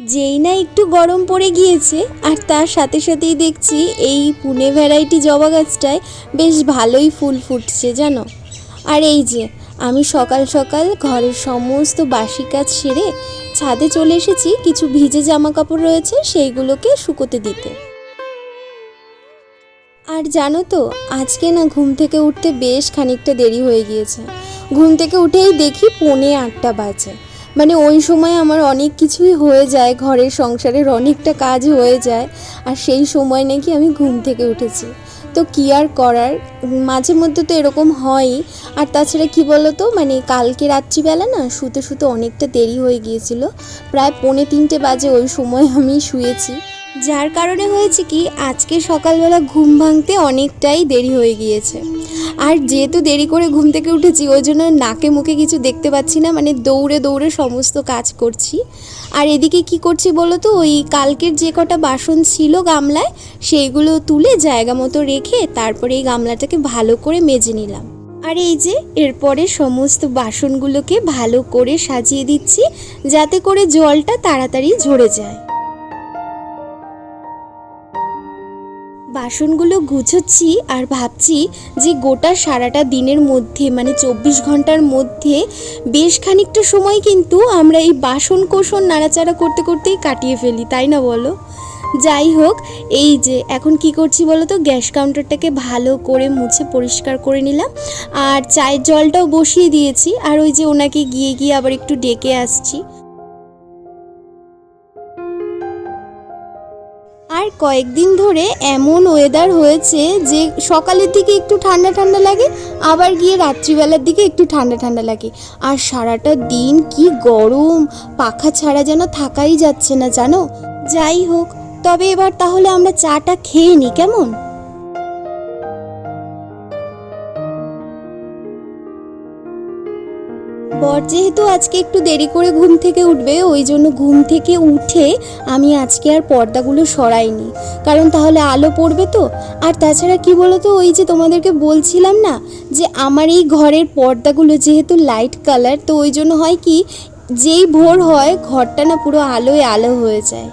যেই না একটু গরম পড়ে গিয়েছে, আর তার সাথে সাথেই দেখছি এই পুনে ভ্যারাইটি জবা গাছটায় বেশ ভালোই ফুল ফুটছে, জানো? আর এই যে, আমি সকাল সকাল ঘরের সমস্ত বাসি কাজ সেরে ছাদে চলে এসেছি, কিছু ভিজে জামা কাপড় রয়েছে, সেইগুলোকে শুকোতে দিতে। আর জানো তো, আজকে না ঘুম থেকে উঠতে বেশ খানিকটা দেরি হয়ে গিয়েছে। ঘুম থেকে উঠেই দেখি পৌনে আটটা বাজে। মানে ওই সময় আমার অনেক কিছুই হয়ে যায়, ঘরের সংসারের অনেকটা কাজ হয়ে যায়, আর সেই সময় নাকি আমি ঘুম থেকে উঠেছি। তো কি আর করার? মাঝে মধ্যে তো এরকম হয়ই আর তাছাড়া কি বলো তো মানে কালকে রাত্রিবেলা না শুতে শুতে অনেকটা দেরি হয়ে গিয়েছিল, প্রায় পৌনে তিনটে বাজে ওই সময় আমি শুয়েছি। যার কারণে হয়েছে কি, আজকে সকালবেলা ঘুম ভাঙতে অনেকটাই দেরি হয়ে গিয়েছে। আর যেহেতু দেরি করে ঘুম থেকে উঠেছি, ওই জন্য নাকে মুখে কিছু দেখতে পাচ্ছি না মানে দৌড়ে দৌড়ে সমস্ত কাজ করছি। আর এদিকে কি করছি বলো তো, ওই কালকের যে কটা বাসন ছিল গামলায়, সেইগুলো তুলে জায়গা মতো রেখে তারপরে এই গামলাটাকে ভালো করে মেজে নিলাম। আর এই যে, এরপরে সমস্ত বাসনগুলোকে ভালো করে সাজিয়ে দিচ্ছি, যাতে করে জলটা তাড়াতাড়ি ঝরে যায়। বাসনগুলো গুছোচ্ছি আর ভাবছি যে গোটা সারাটা দিনের মধ্যে মানে চব্বিশ ঘণ্টার মধ্যে বেশ খানিকটা সময় কিন্তু আমরা এই বাসন কোষণ নাড়াচাড়া করতে করতেই কাটিয়ে ফেলি, তাই না বলো? যাই হোক, এই যে এখন কি করছি বলো তো? গ্যাস কাউন্টারটাকে ভালো করে মুছে পরিষ্কার করে নিলাম। আর চায়ের জলটাও বসিয়ে দিয়েছি। আর ওই যে ওনাকে গিয়ে গিয়ে আবার একটু ডেকে আসছি। আর কয়েকদিন ধরে এমন ওয়েদার হয়েছে যে সকালের দিকে একটু ঠান্ডা ঠান্ডা লাগে, আবার গিয়ে রাত্রিবেলার দিকে একটু ঠান্ডা ঠান্ডা লাগে। আর সারাটা দিন কি গরম, পাখা ছাড়া যেন থাকাই যাচ্ছে না, জানো? যাই হোক, তবে এবার তাহলে আমরা চাটা খেয়ে নিই কেমন? বর যেহেতু আজকে একটু দেরি করে ঘুম থেকে উঠবে, ওই জন্য ঘুম থেকে উঠে আমি আজকে আর পর্দাগুলো সরাইনি। কারণ তাহলে আলো পড়বে তো। আর তাছাড়া কি বলো তো ওই যে তোমাদেরকে বলছিলাম না, যে আমার এই ঘরের পর্দাগুলো যেহেতু লাইট কালার তো ওই জন্য হয় কি, যেই ভোর হয়, ঘরটা না পুরো আলোয় আলো হয়ে যায়।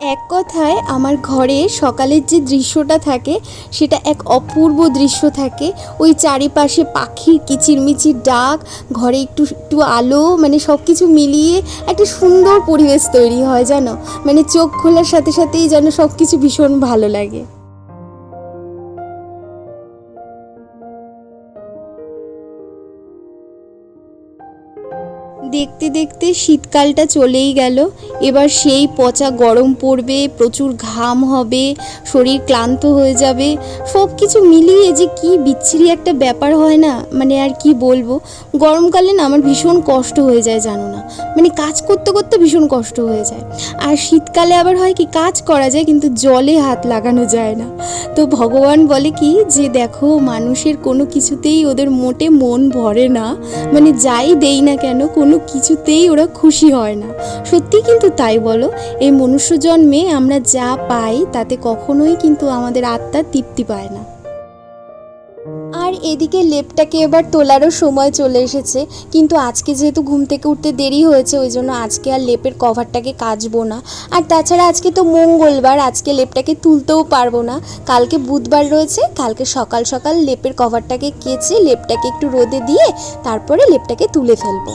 এক কথায় আমার ঘরে সকালের যে দৃশ্যটা থাকে, সেটা এক অপূর্ব দৃশ্য থাকে। ওই চারিপাশে পাখির কিচিরমিচির ডাক, ঘরে একটু একটু আলো মানে সব কিছু মিলিয়ে একটা সুন্দর পরিবেশ তৈরি হয়, জানো? মানে চোখ খোলার সাথে সাথেই যেন সব কিছু ভীষণ ভালো লাগে। দেখতে দেখতে শীতকালটা চলেই গেল। এবার সেই পচা গরম পড়বে, প্রচুর ঘাম হবে, শরীর ক্লান্ত হয়ে যাবে। সব কিছু মিলিয়ে যে কি বিচ্ছিরি একটা ব্যাপার হয় না? মানে আর কি বলব? গরমকালে না আমার ভীষণ কষ্ট হয়ে যায়, জানো না? মানে কাজ করতে করতে ভীষণ কষ্ট হয়ে যায়। আর শীতকালে আবার হয় কি, কাজ করা যায় কিন্তু জলে হাত লাগানো যায় না। তো ভগবান বলে কি, যে দেখো, মানুষের কোনো কিছুতেই ওদের মোটে মন ভরে না। মানে যাই দেই না কেন, কোনো কিছুতেই ওরা খুশি হয় না। সত্যি কিন্তু তাই বলো, এই মনুষ্য জন্মে আমরা যা পাই তাতে কখনোই কিন্তু আমাদের আত্মা তৃপ্তি পায় না। আর এদিকে লেপটাকে এবার তোলারও সময় চলে এসেছে, কিন্তু আজকে যেহেতু ঘুম থেকে উঠতে দেরি হয়েছে, ওই জন্য আজকে আর লেপের কভারটাকে কাচবো না। আর তাছাড়া আজকে তো মঙ্গলবার, আজকে লেপটাকে তুলতেও পারব না। কালকে বুধবার রয়েছে, কালকে সকাল সকাল লেপের কভারটাকে কেচে লেপটাকে একটু রোদে দিয়ে তারপরে লেপটাকে তুলে ফেলব।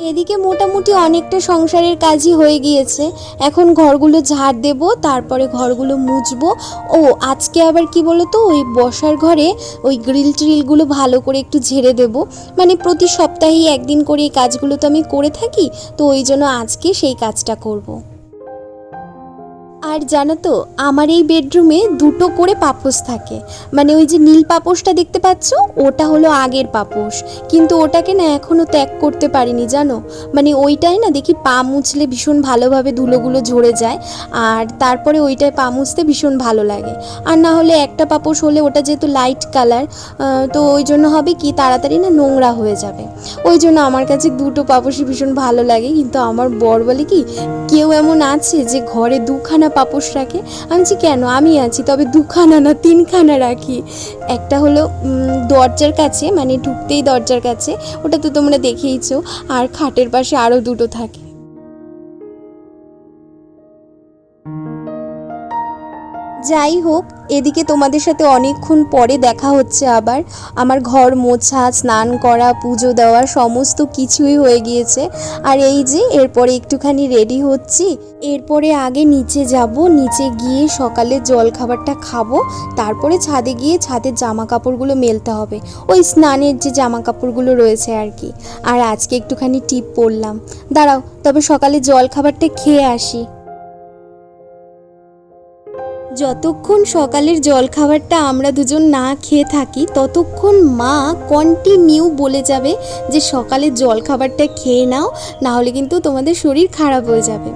এদিকে মোটামুটি অনেকটা সংসারের কাজই হয়ে গিয়েছে। এখন ঘরগুলো ঝাড় দেব, তারপরে ঘরগুলো মুছবো। ও, আজকে আবার কি বলো তো ওই বসার ঘরে ওই গ্রিল ট্রিলগুলো ভালো করে একটু ঝেড়ে দেব। মানে প্রতি সপ্তাহেই একদিন করে এই কাজগুলো তো আমি করে থাকি, তো ওই জন্য আজকে সেই কাজটা করব। আর জানো তো, আমার এই বেডরুমে দুটো করে পাপোশ থাকে। মানে ওই যে নীল পাপোশটা দেখতে পাচ্ছ? ওটা হলো আগের পাপোশ। কিন্তু ওটাকে না এখনও ত্যাগ করতে পারিনি, জানো? মানে ওইটাই না দেখি পা মুছলে ভীষণ ভালোভাবে ধুলোগুলো ঝরে যায়, আর তারপরে ওইটায় পা মুছতে ভীষণ ভালো লাগে। আর না হলে একটা পাপোশ হলে ওটা যেহেতু লাইট কালার তো ওই জন্য হবে কি তাড়াতাড়ি না নোংরা হয়ে যাবে। ওই জন্য আমার কাছে দুটো পাপোশই ভীষণ ভালো লাগে, কিন্তু আমার বর বলে কি, কেউ এমন আছে যে ঘরে দুখানা পাপোশ রাখে আমি কেন? আমি আছি, তবে দুখানা না তিনখানা রাখি। একটা হলো দরজার কাছে মানে ঢুকতেই দরজার কাছে, ওটা তো তোমরা দেখেইছো, আর খাটের পাশে আরও দুটো থাকে। যাই হোক, এদিকে তোমাদের সাথে অনেকক্ষণ পরে দেখা হচ্ছে আবার। আমার ঘর মোছা, স্নান করা, পুজো দেওয়া, সমস্ত কিছুই হয়ে গিয়েছে। আর এই যে, এরপরে একটুখানি রেডি হচ্ছি। এরপরে আগে নিচে যাব, নিচে গিয়ে সকালে জল খাবারটা খাব। তারপরে ছাদে গিয়ে ছাদের জামা কাপড়গুলো মেলতে হবে। ওই স্নানের যে জামা কাপড়গুলো রয়েছে আর কি। আর আজকে একটুখানি টিপ পরলাম। দাঁড়াও, তবে সকালে জল খাবারটা খেয়ে আসি। যতক্ষণ সকালের জলখাবারটা আমরা দুজন না খেয়ে থাকি, ততক্ষণ মা কন্টিনিউ বলে যাবে যে সকালের জলখাবারটা খেয়ে নাও না হলে কিন্তু তোমাদের শরীর খারাপ হয়ে যাবে।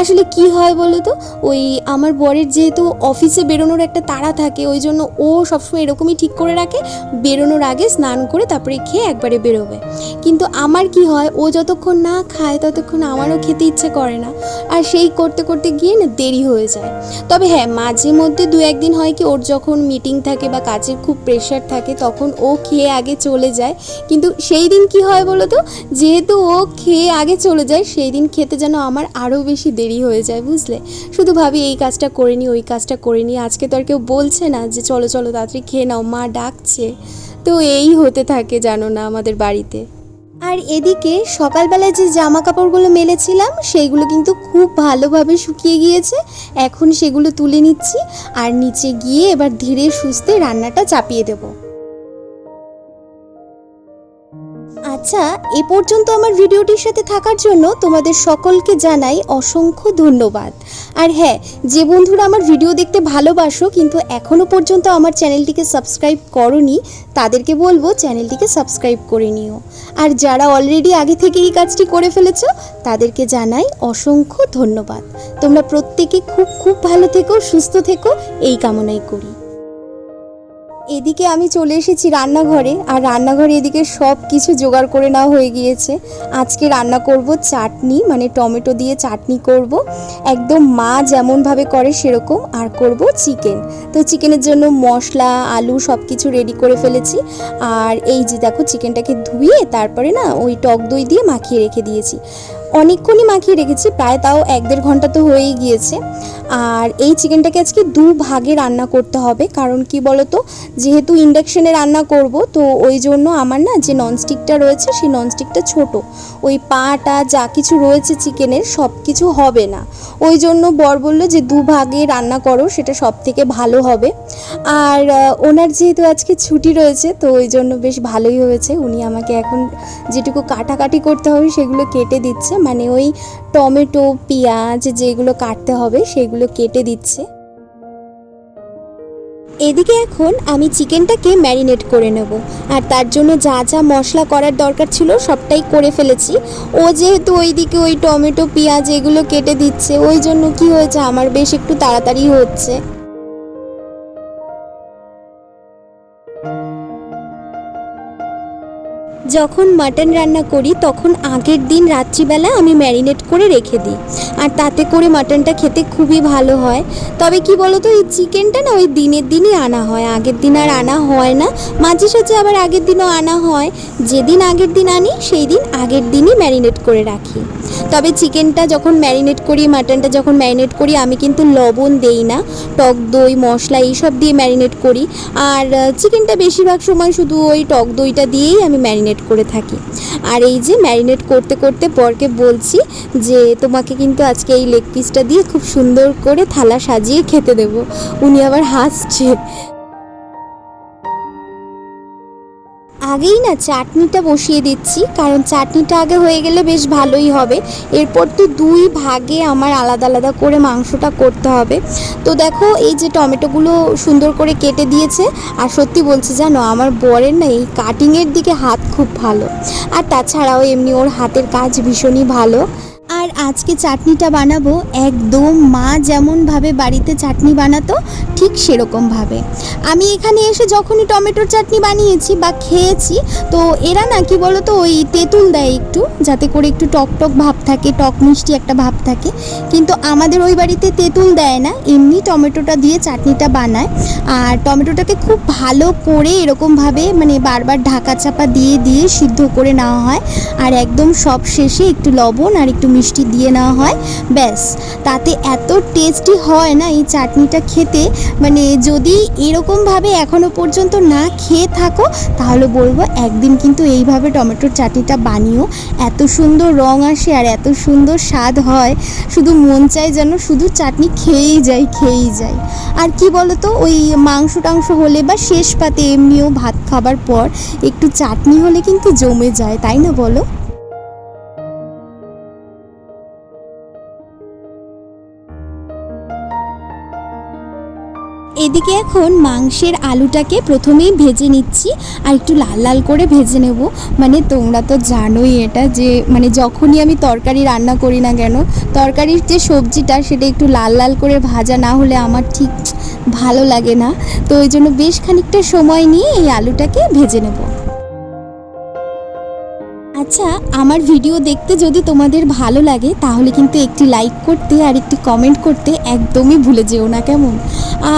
আসলে কি হয় বলো তো ওই আমার বরের যেহেতু অফিসে বেরোনোর একটা তাড়া থাকে, ওই জন্য ও সবসময় এরকমই ঠিক করে রাখে, বেরোনোর আগে স্নান করে তারপরে খেয়ে একবারে বেরোবে। কিন্তু আমার কি হয়, ও যতক্ষণ না খায়, ততক্ষণ আমারও খেতে ইচ্ছে করে না। আর সেই করতে করতে গিয়ে না দেরি হয়ে যায়। তবে হ্যাঁ মাঝে মধ্যে দু একদিন হয় কি, ওর যখন মিটিং থাকে বা কাজের খুব প্রেশার থাকে, তখন ও খেয়ে আগে চলে যায়। কিন্তু সেই দিন কি হয় বলো তো? যেহেতু ও খেয়ে আগে চলে যায়, সেই দিন খেতে যেন আমার আরও বেশি দেরি হয়ে যায়, বুঝলে? শুধু ভাবি, এই কাজটা করে নি, ওই কাজটা করে নি। আজকে তো আর কেউ বলছে না যে, চলো চলো, তাড়াতাড়ি খেয়ে নাও, মা ডাকছে। তো এই হতে থাকে জানো না আমাদের বাড়িতে। আর এদিকে সকালবেলায় যে জামা কাপড়গুলো মেলেছিলাম, সেইগুলো কিন্তু খুব ভালোভাবে শুকিয়ে গিয়েছে। এখন সেগুলো তুলে নিচ্ছি আর নিচে গিয়ে এবার ধীরে সুস্থে রান্নাটা চাপিয়ে দেবো। আচ্ছা এ পর্যন্ত আমার ভিডিওটির সাথে থাকার জন্য তোমাদের সকলকে জানাই অসংখ্য ধন্যবাদ। আর হ্যাঁ যে বন্ধুরা আমার ভিডিও দেখতে ভালোবাসো, কিন্তু এখনও পর্যন্ত আমার চ্যানেলটিকে সাবস্ক্রাইব করনি, তাদেরকে বলব চ্যানেলটিকে সাবস্ক্রাইব করে নিও। আর যারা অলরেডি আগে থেকে এই কাজটি করে ফেলেছো, তাদেরকে জানাই অসংখ্য ধন্যবাদ। তোমরা প্রত্যেকে খুব খুব ভালো থেকো, সুস্থ থেকো, এই কামনাই করি। এদিকে আমি চলে এসেছি রান্নাঘরে, আর রান্নাঘরে এদিকে সব কিছু জোগাড় করে নেওয়া হয়ে গিয়েছে। আজকে রান্না করব চাটনি মানে টমেটো দিয়ে চাটনি করব। একদম মা যেমনভাবে করে সেরকম, আর করব চিকেন। তো চিকেনের জন্য মশলা, আলু সব কিছু রেডি করে ফেলেছি। আর এই যে দেখো, চিকেনটাকে ধুয়ে তারপরে না ওই টক দই দিয়ে মাখিয়ে রেখে দিয়েছি। অনেকক্ষণই মাখিয়ে রেখেছি, প্রায় তাও এক দেড় ঘণ্টা তো হয়েই গিয়েছে। আর এই চিকেনটাকে আজকে দু ভাগে রান্না করতে হবে, কারণ কি বলতো, যেহেতু ইন্ডাকশনে রান্না করব, তো ওই জন্য আমার না যে ননস্টিকটা রয়েছে, সেই ননস্টিকটা ছোট। ওই পাটা, যা কিছু রয়েছে চিকেনের সব কিছু হবে না। ওই জন্য বর বলল যে দু ভাগে রান্না করো, সেটা সব থেকে ভালো হবে। আর ওনার যেহেতু আজকে ছুটি রয়েছে, তো ওই জন্য বেশ ভালোই হয়েছে। উনি আমাকে এখন যেটুকু কাটাকাটি করতে হবে, সেগুলো কেটে দিচ্ছে। মানে ওই টমেটো, পেঁয়াজ যেগুলো কাটতে হবে সেগুলো কেটে দিচ্ছে। এদিকে এখন আমি চিকেনটাকে ম্যারিনেট করে নেব। আর তার জন্য যা যা মশলা করার দরকার ছিল সবটাই করে ফেলেছি। ও যেহেতু ওইদিকে ওই টমেটো, পেঁয়াজ এগুলো কেটে দিচ্ছে, ওই জন্য কি হয়েছে? আমার বেশ একটু তাড়াতাড়ি হচ্ছে। যখন মাটন রান্না করি, তখন আগের দিন রাত্রিবেলা আমি ম্যারিনেট করে রেখে দিই। আর তাতে করে মাটনটা খেতে খুবই ভালো হয়। তবে কি বলতো, এই চিকেনটা না ওই দিনের দিনই আনা হয়। আগের দিন আর আনা হয় না। মাঝে সাঝে আবার আগের দিনও আনা হয়। যেদিন আগের দিন আনি, সেই দিন আগের দিনই ম্যারিনেট করে রাখি। তবে চিকেনটা যখন ম্যারিনেট করি, মাটনটা যখন ম্যারিনেট করি, আমি কিন্তু লবণ দেই না। টক দই, মশলা এইসব দিয়ে ম্যারিনেট করি। আর চিকেনটা বেশিরভাগ সময় শুধু ওই টক দইটা দিয়েই আমি ম্যারিনেট করে থাকি। আর এই যে ম্যারিনেট করতে করতে পরকে বলছি যে, তোমাকে কিন্তু আজকে এই লেগ পিসটা দিয়ে খুব সুন্দর করে থালা সাজিয়ে খেতে দেবো। উনি আবার হাসছে আগেই না চাটনিটা বসিয়ে দিচ্ছি, কারণ চাটনিটা আগে হয়ে গেলে বেশ ভালোই হবে। এরপর তো দুই ভাগে আমার আলাদা আলাদা করে মাংসটা করতে হবে। তো দেখো, এই যে টমেটোগুলো সুন্দর করে কেটে দিয়েছে, আর সত্যি বলছি জানো, আমার বরের না এই কাটিংয়ের দিকে হাত খুব ভালো। আর তাছাড়াও এমনি ওর হাতের কাজ ভীষণই ভালো। আর আজকে চাটনিটা বানাবো একদম মা যেমনভাবে বাড়িতে চাটনি বানাতো, ঠিক সেরকমভাবে। আমি এখানে এসে যখনই টমেটোর চাটনি বানিয়েছি বা খেয়েছি, তো এরা না কি বলতো, ওই তেঁতুল দেয় একটু, যাতে করে একটু টক টক ভাব থাকে, টক মিষ্টি একটা ভাব থাকে। কিন্তু আমাদের ওই বাড়িতে তেঁতুল দেয় না, এমনি টমেটোটা দিয়ে চাটনিটা বানায়। আর টমেটোটাকে খুব ভালো করে এরকমভাবে মানে বারবার ঢাকা চাপা দিয়ে দিয়ে সিদ্ধ করে নেওয়া হয়। আর একদম সব শেষে একটু লবণ আর একটু মিষ্টি দিয়ে নেওয়া হয়, ব্যাস। তাতে এত টেস্টি হয় না এই চাটনিটা খেতে মানে যদি এরকমভাবে এখনও পর্যন্ত না খেয়ে থাকো, তাহলে বলব একদিন কিন্তু এইভাবে টমেটোর চাটনিটা বানিও। এত সুন্দর রং আসে আর এত সুন্দর স্বাদ হয়, শুধু মন চায় যেন শুধু চাটনি খেয়েই যাই খেয়েই যাই। আর কি বলতো, ওই মাংস টাংস হলে বা শেষ পাতে এমনিও ভাত খাবার পর একটু চাটনি হলে কিন্তু জমে যায়, তাই না বলো? এদিকে এখন মাংসের আলুটাকে প্রথমেই ভেজে নিচ্ছি আর একটু লাল লাল করে ভেজে নেব। মানে তোমরা তো জানোই এটা যে মানে যখনই আমি তরকারি রান্না করি না কেন, তরকারির যে সবজিটা সেটা একটু লাল লাল করে ভাজা না হলে আমার ঠিক ভালো লাগে না। তো ওই জন্য বেশ খানিকটা সময় নিয়ে এই আলুটাকে ভেজে নেব। আচ্ছা আমার ভিডিও দেখতে যদি তোমাদের ভালো লাগে, তাহলে কিন্তু একটি লাইক করতে আর একটি কমেন্ট করতে একদমই ভুলে যেও না কেমন?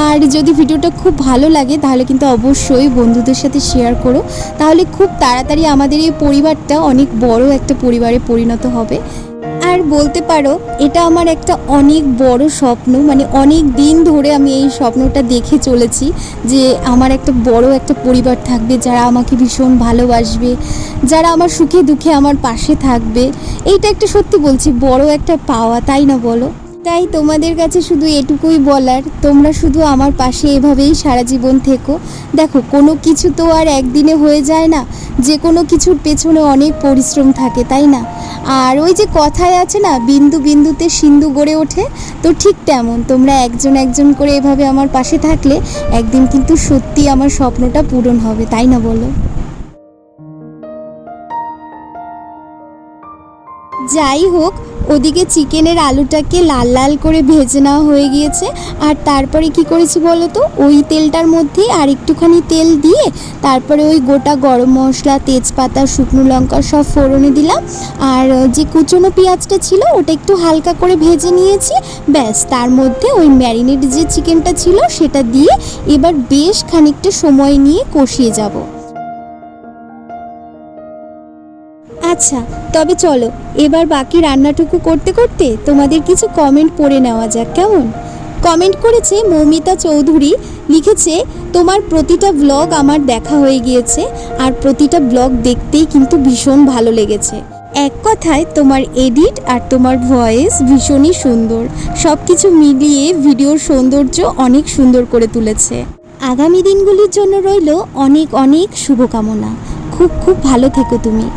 আর যদি ভিডিওটা খুব ভালো লাগে, তাহলে কিন্তু অবশ্যই বন্ধুদের সাথে শেয়ার করো। তাহলে খুব তাড়াতাড়ি আমাদের এই পরিবারটা অনেক বড় একটা পরিবারে পরিণত হবে। আর বলতে পারো, এটা আমার একটা অনেক বড় স্বপ্ন। মানে অনেক দিন ধরে আমি এই স্বপ্নটা দেখে চলেছি যে আমার একটা বড় একটা পরিবার থাকবে, যারা আমাকে ভীষণ ভালোবাসবে, যারা আমার সুখে দুঃখে আমার পাশে থাকবে। এইটা একটা সত্যি বলছি, বড় একটা পাওয়া, তাই না বলো? তাই তোমাদের কাছে শুধু এটুকুই বলার, তোমরা শুধু আমার পাশে এভাবেই সারা জীবন থেকো। দেখো, কোনো কিছু তো আর একদিনে হয়ে যায় না, যে কোনো কিছুর পেছনে অনেক পরিশ্রম থাকে, তাই না? আর ওই যে কথায় আছে না, বিন্দু বিন্দুতে সিন্ধু গড়ে ওঠে, তো ঠিক তেমন, তোমরা একজন একজন করে এভাবে আমার পাশে থাকলে একদিন কিন্তু সত্যি আমার স্বপ্নটা পূরণ হবে, তাই না বলো? যাই হোক, ওদিকে চিকেনের আলুটাকে লাল লাল করে ভেজে নেওয়া হয়ে গিয়েছে। আর তারপরে কি করেছি বলো তো? ওই তেলটার মধ্যে আর একটুখানি তেল দিয়ে তারপরে ওই গোটা গরম মশলা, তেজপাতা, শুকনো লঙ্কা সব ফোড়নে দিলাম। আর যে কুচনো পেঁয়াজটা ছিল, ওটা একটু হালকা করে ভেজে নিয়েছি। ব্যাস, তার মধ্যে ওই ম্যারিনেট যে চিকেনটা ছিল, সেটা দিয়ে এবার বেশ খানিকটা সময় নিয়ে কষিয়ে যাব। আচ্ছা তবে চলো, এবার বাকি রান্নাটুকু করতে করতে তোমাদের কিছু কমেন্ট পড়ে নেওয়া যাক, কেমন? কমেন্ট করেছে মৌমিতা চৌধুরী, লিখেছে, তোমার প্রতিটা ব্লগ আমার দেখা হয়ে গিয়েছে, আর প্রতিটা ব্লগ দেখতেই কিন্তু ভীষণ ভালো লেগেছে। এক কথায়, তোমার এডিট আর তোমার ভয়েস ভীষণই সুন্দর। সব কিছু মিলিয়ে ভিডিওর সৌন্দর্য অনেক সুন্দর করে তুলেছে। আগামী দিনগুলির জন্য রইল অনেক অনেক শুভকামনা। খুব খুব ভালো থেকো তুমি।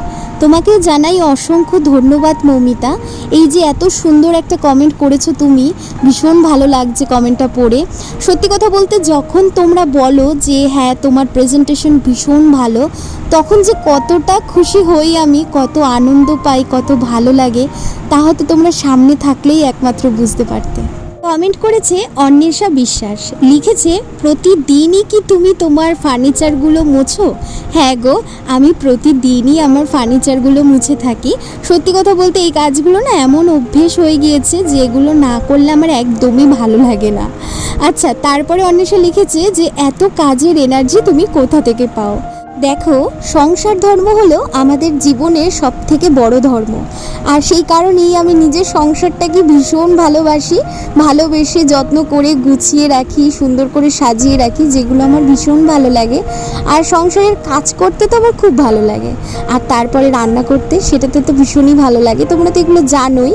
তোমাকেও জানাই অসংখ্য ধন্যবাদ, মৌমিতা। এই যে এত সুন্দর একটা কমেন্ট করেছ তুমি, ভীষণ ভালো লাগছে কমেন্টটা পড়ে। সত্যি কথা বলতে যখন তোমরা বলো যে হ্যাঁ তোমার প্রেজেন্টেশন ভীষণ ভালো, তখন যে কতটা খুশি হই আমি, কত আনন্দ পাই, কত ভালো লাগে তা হয়তো তোমরা সামনে থাকলেই একমাত্র বুঝতে পারতে। কমেন্ট করেছে অন্বেষা বিশ্বাস। লিখেছে, প্রতিদিনই কি তুমি তোমার ফার্নিচারগুলো মোছো? হ্যাঁ গো, আমি প্রতিদিনই আমার ফার্নিচারগুলো মুছে থাকি। সত্যি কথা বলতে এই কাজগুলো না এমন অভ্যেস হয়ে গিয়েছে যে এগুলো না করলে আমার একদমই ভালো লাগে না। আচ্ছা তারপরে অন্বেষা লিখেছে যে, এত কাজের এনার্জি তুমি কোথা থেকে পাও? দেখো, সংসার ধর্ম হলো আমাদের জীবনের সব থেকে বড় ধর্ম। আর সেই কারণেই আমি নিজের সংসারটাকে ভীষণ ভালোবাসি, ভালোবেসে যত্ন করে গুছিয়ে রাখি, সুন্দর করে সাজিয়ে রাখি, যেগুলো আমার ভীষণ ভালো লাগে। আর সংসারের কাজ করতে তো আমার খুব ভালো লাগে। আর তারপরে রান্না করতে সেটাতে তো ভীষণই ভালো লাগে। তোমরা তো এগুলো জানোই।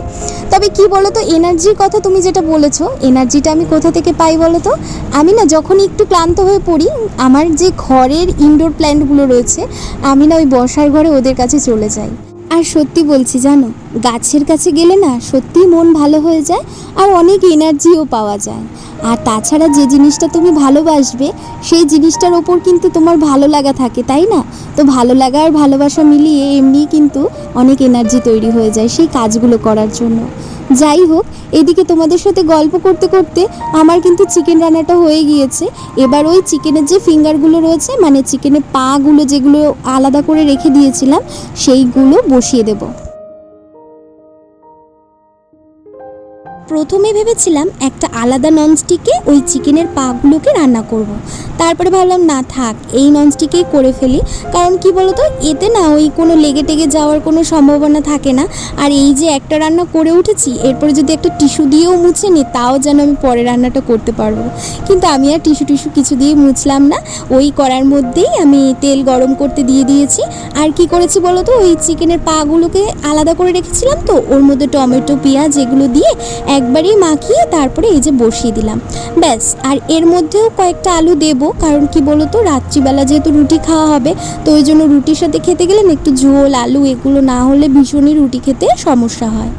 তবে কি বলো তো এনার্জির কথা তুমি যেটা বলেছ, এনার্জিটা আমি কোথা থেকে পাই বলো তো আমি না যখন একটু ক্লান্ত হয়ে পড়ি, আমার যে ঘরের ইনডোর প্ল্যান্টগুলো গাছগুলো রয়েছে, আমি না ওই বসার ঘরে ওদের কাছে চলে যাই। আর সত্যি বলছি জানো, গাছের কাছে গেলে না সত্যিই মন ভালো হয়ে যায় আর অনেক এনার্জিও পাওয়া যায়। আর তাছাড়া যে জিনিসটা তুমি ভালোবাসবে, সেই জিনিসটার ওপর কিন্তু তোমার ভালো লাগা থাকে, তাই না? তো ভালো লাগা আর ভালোবাসা মিলিয়ে এমনিই কিন্তু অনেক এনার্জি তৈরি হয়ে যায় সেই কাজগুলো করার জন্য। যাই হোক, এদিকে তোমাদের সাথে গল্প করতে করতে আমার কিন্তু চিকেন রান্নাটা হয়ে গিয়েছে। এবার ওই চিকেনের যে ফিঙ্গারগুলো রয়েছে মানে চিকেনের পাগুলো যেগুলো আলাদা করে রেখে দিয়েছিলাম, সেইগুলো বসিয়ে দেবো। প্রথমে ভেবেছিলাম একটা আলাদা ননস্টিকে ওই চিকেনের পাগুলোকে রান্না করব। তারপরে ভাবলাম, না, থাক, এই ননস্টিকেই করে ফেলি। কারণ কি বলতো, এতে না ওই কোনো লেগে টেগে যাওয়ার কোনো সম্ভাবনা থাকে না। আর এই যে একটা রান্না করে উঠেছি, এরপরে যদি একটা টিস্যু দিয়েও মুছে নিই তাও যেন আমি পরে রান্নাটা করতে পারব। কিন্তু আমি আর টিস্যু টিস্যু কিছু দিয়ে মুছলাম না। ওই করার মধ্যেই আমি তেল গরম করতে দিয়ে দিয়েছি। আর কি করেছি বলো তো ওই চিকেনের পাগুলোকে আলাদা করে রেখেছিলাম তো, ওর মধ্যে টমেটো, পেঁয়াজ এগুলো দিয়ে একবারেই মাখিয়ে তারপরে এই যে বসিয়ে দিলাম। ব্যাস, আর এর মধ্যেও কয়েকটা আলু দেব, কারণ কি বলো তো রাত্রিবেলা যেহেতু রুটি খাওয়া হবে, তো ওই জন্য রুটির সাথে খেতে গেলে একটু ঝোল, আলু এগুলো না হলে ভীষণই রুটি খেতে সমস্যা হয়।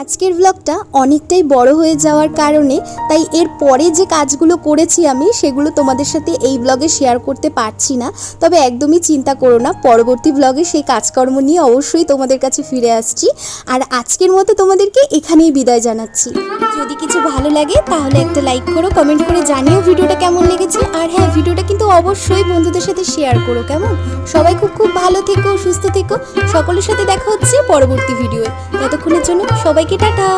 আজকের ব্লগটা অনেকটাই বড় হয়ে যাওয়ার কারণে, তাই এর পরে যে কাজগুলো করেছি আমি, সেগুলো তোমাদের সাথে এই ব্লগে শেয়ার করতে পারছি না। তবে একদমই চিন্তা করো না, পরবর্তী ব্লগে সেই কাজকর্ম নিয়ে অবশ্যই তোমাদের কাছে ফিরে আসছি। আর আজকের মতো তোমাদেরকে এখানেই বিদায় জানাচ্ছি। যদি কিছু ভালো লাগে, তাহলে একটা লাইক করো কমেন্ট করে জানিও ভিডিওটা কেমন লেগেছে। আর হ্যাঁ ভিডিওটা কিন্তু অবশ্যই বন্ধুদের সাথে শেয়ার করো, কেমন? সবাই খুব খুব ভালো থেকো, সুস্থ থেকো। সকলের সাথে দেখা হচ্ছে পরবর্তী ভিডিওয়ে ততক্ষণের জন্য সবাইকে টাটা